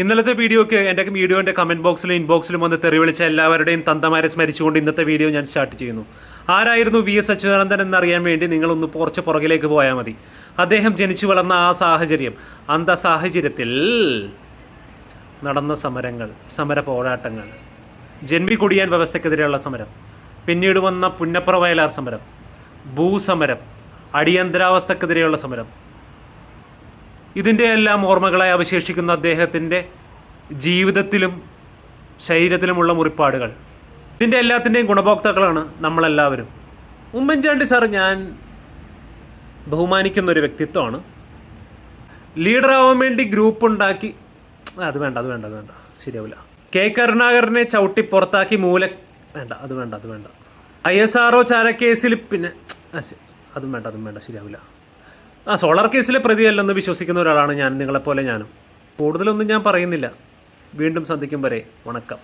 ഇന്നലത്തെ വീഡിയോക്ക് എന്റെ വീഡിയോന്റെ കമന്റ് ബോക്സിലും ഇൻബോക്സിലും വന്ന് തെറി വിളിച്ച എല്ലാവരുടെയും തന്തമാരെ സ്മരിച്ചുകൊണ്ട് ഇന്നത്തെ വീഡിയോ ഞാൻ സ്റ്റാർട്ട് ചെയ്യുന്നു. ആരായിരുന്നു വി എസ് അച്യുതാനന്ദൻ എന്നറിയാൻ വേണ്ടി നിങ്ങളൊന്ന് കുറച്ച് പുറകിലേക്ക് പോയാൽ മതി. അദ്ദേഹം ജനിച്ചു വളർന്ന ആ സാഹചര്യം അന്ത സാഹചര്യത്തിൽ നടന്ന സമരങ്ങൾ സമര പോരാട്ടങ്ങൾ ജന്മി കുടിയാൻ വ്യവസ്ഥക്കെതിരെയുള്ള സമരം പിന്നീട് വന്ന പുന്നപ്ര വയലാർ സമരം ഭൂസമരം അടിയന്തരാവസ്ഥക്കെതിരെയുള്ള സമരം ഇതിന്റെ എല്ലാം ഓർമ്മകളായി അവശേഷിക്കുന്ന അദ്ദേഹത്തിന്റെ ജീവിതത്തിലും ശരീരത്തിലുമുള്ള മുറിപ്പാടുകൾ. ഇതിന്റെ എല്ലാത്തിന്റെയും ഗുണഭോക്താക്കളാണ് നമ്മളെല്ലാവരും. ഉമ്മൻചാണ്ടി സാർ ഞാൻ ബഹുമാനിക്കുന്ന ഒരു വ്യക്തിത്വമാണ് ലീഡറാവാൻ വേണ്ടി ഗ്രൂപ്പ് ഉണ്ടാക്കി അത് വേണ്ട അത് വേണ്ട അത് വേണ്ട. ശരിയാവില്ല. കെ കരുണാകരനെ ചവിട്ടി പുറത്താക്കി മൂല വേണ്ട അത് വേണ്ട അത് വേണ്ട. ഐ എസ് ആർ ഒ ചാരക്കേസിൽ പിന്നെ അതും വേണ്ട അതും വേണ്ട. ശരിയാവില്ല. ആ സോളാർ കേസിലെ പ്രതിയല്ലെന്ന് വിശ്വസിക്കുന്ന ഒരാളാണ് ഞാൻ. നിങ്ങളെപ്പോലെ ഞാനും. കൂടുതലൊന്നും ഞാൻ പറയുന്നില്ല. വീണ്ടും സന്ധിക്കും വരെ. വണക്കം.